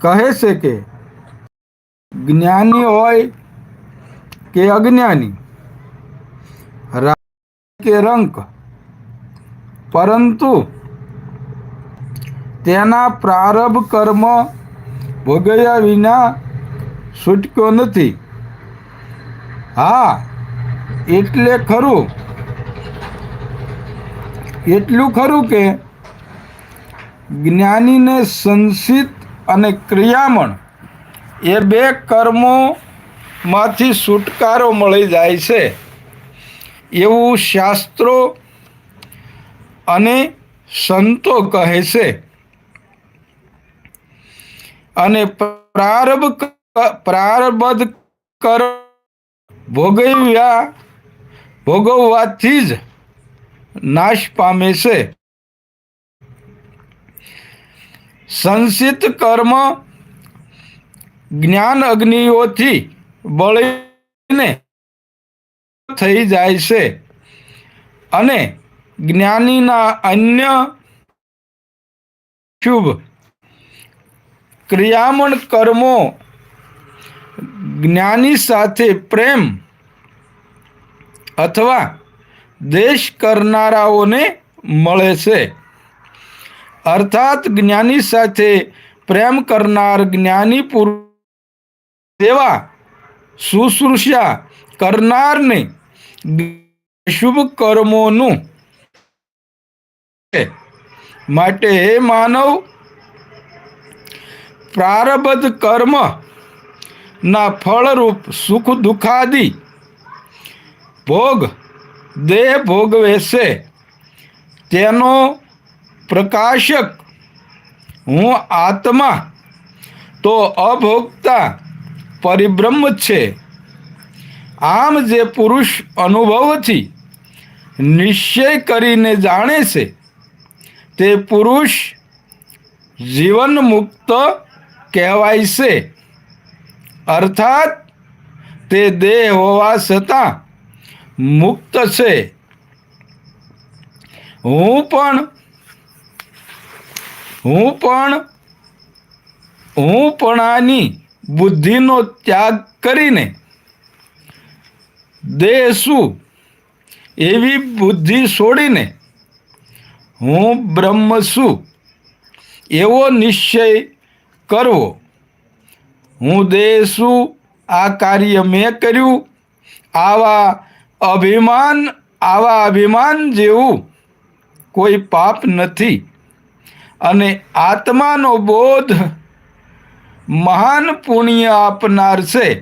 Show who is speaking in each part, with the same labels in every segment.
Speaker 1: કહે છે કે, જ્ઞાની હોય કે અજ્ઞાની? કે રંક પરંતુ તેના પ્રારંભ કર્મ ભોગવ્યા વિના છૂટક્યો નથી. હા, એટલે ખરું. એટલું ખરું કે જ્ઞાનીને સંસિત અને ક્રિયામણ એ બે કર્મોમાંથી છુટકારો મળી જાય છે. એવું શાસ્ત્રો અને સંતો કહે છે. અને પ્રારબ્ધ પ્રારબદ્ધ કર ભોગવ્યા, ભોગવવાથી જ નાશ પામે છે. સંસિત કર્મ જ્ઞાન અગ્નિઓથી બળીને થઈ જાય છે અને જ્ઞાનીના અન્ય શુભ ક્રિયામણ કર્મો જ્ઞાની સાથે પ્રેમ અથવા દેશ કરનારાઓને મળે છે. અર્થાત જ્ઞાની સાથે પ્રેમ કરનાર જ્ઞાની પુરુષ સેવા શુશ્રૂષા કરનારને શુભ કર્મોનું માટે હે માનવ પ્રારબ્ધ કર્મ ના ફળરૂપ સુખ દુઃખાદી ભોગ, દેહ ભોગવે છે. તેનો પ્રકાશક. હું આત્મા. તો અભોગતા પરિબ્રહ્મ છે. આમ જે પુરુષ અનુભવથી નિશ્ચય કરીને જાણે છે, તે પુરુષ જીવન મુક્ત કહેવાય છે. અર્થાત, તે દેહ હોવા છતાં મુક્ત છે. હું પણ હું પણ હું પણ આની બુદ્ધિનો ત્યાગ કરીને દેશું એવી બુદ્ધિ છોડીને હું બ્રહ્મ છું એવો નિશ્ચય કરવો. હું દેશું આ કાર્ય મેં કર્યું. આવા અભિમાન આવા અભિમાન જેવું કોઈ પાપ નથી. અને આત્માનો બોધ મહાન પુણ્ય આપનાર છે.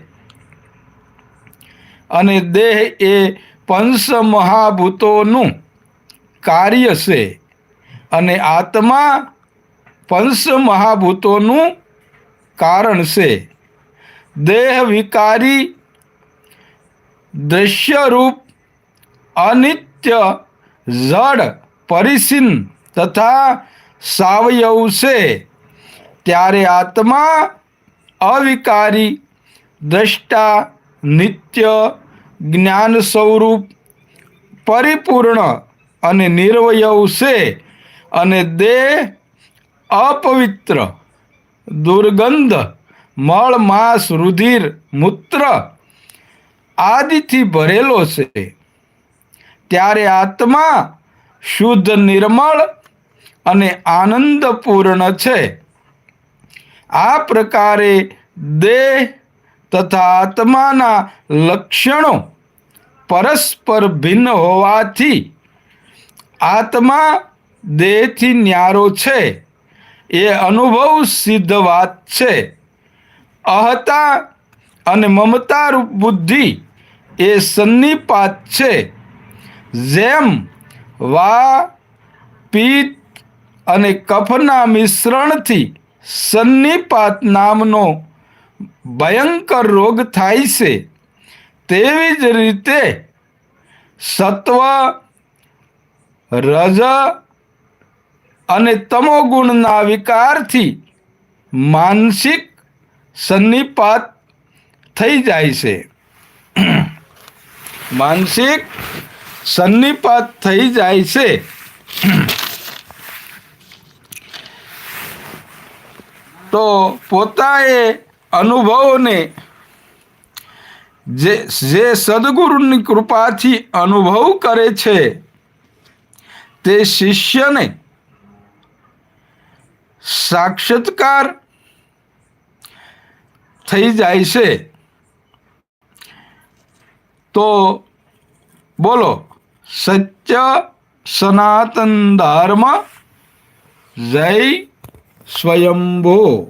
Speaker 1: અને દેહ એ પંચ મહાભૂતોનું કાર્ય છે. અને આત્મા પંચ મહાભૂતોનું કારણ છે. દેહ વિકારી દ્રશ્યરૂપ અનિત્ય જડ પરિસીન તથા સાવયવ છે, ત્યારે આત્મા અવિકારી, દ્રષ્ટા, નિત્ય, જ્ઞાન સ્વરૂપ, પરિપૂર્ણ અને નિર્વયવ છે અને દેહ અપવિત્ર, દુર્ગંધ, મળ, માંસ, રુધિર, મૂત્ર આદિથી ભરેલો છે. ત્યારે આત્મા શુદ્ધ, નિર્મળ અને આનંદપૂર્ણ છે. આ પ્રકારે દેહ તથા આત્માના લક્ષણો પરસ્પર ભિન્ન હોવાથી આત્મા દેહથી ન્યારો છે. એ અનુભવ સિદ્ધ વાત છે. અહતા અને મમતા રૂપ બુદ્ધિ એ સન્નિપાત છે. જેમ વા પિત્ત અને કફના મિશ્રણથી સન્નિપાત નામનો ભયંકર રોગ થાય છે. તેવી જ રીતે સત્વ, રજ અને તમોગુણના વિકારથી માનસિક સન્નિપાત થઈ જાય છે. માનસિક સન્નિપાત થઈ જાય છે. તો પોતાએ અનુભવને જે જે સદગુરુની કૃપાથી અનુભવ કરે છે, તે શિષ્યને સાક્ષાત્કાર થઈ જાય છે. તો બોલો, સત્ય સનાતન ધર્મ જય స్వయంభూ.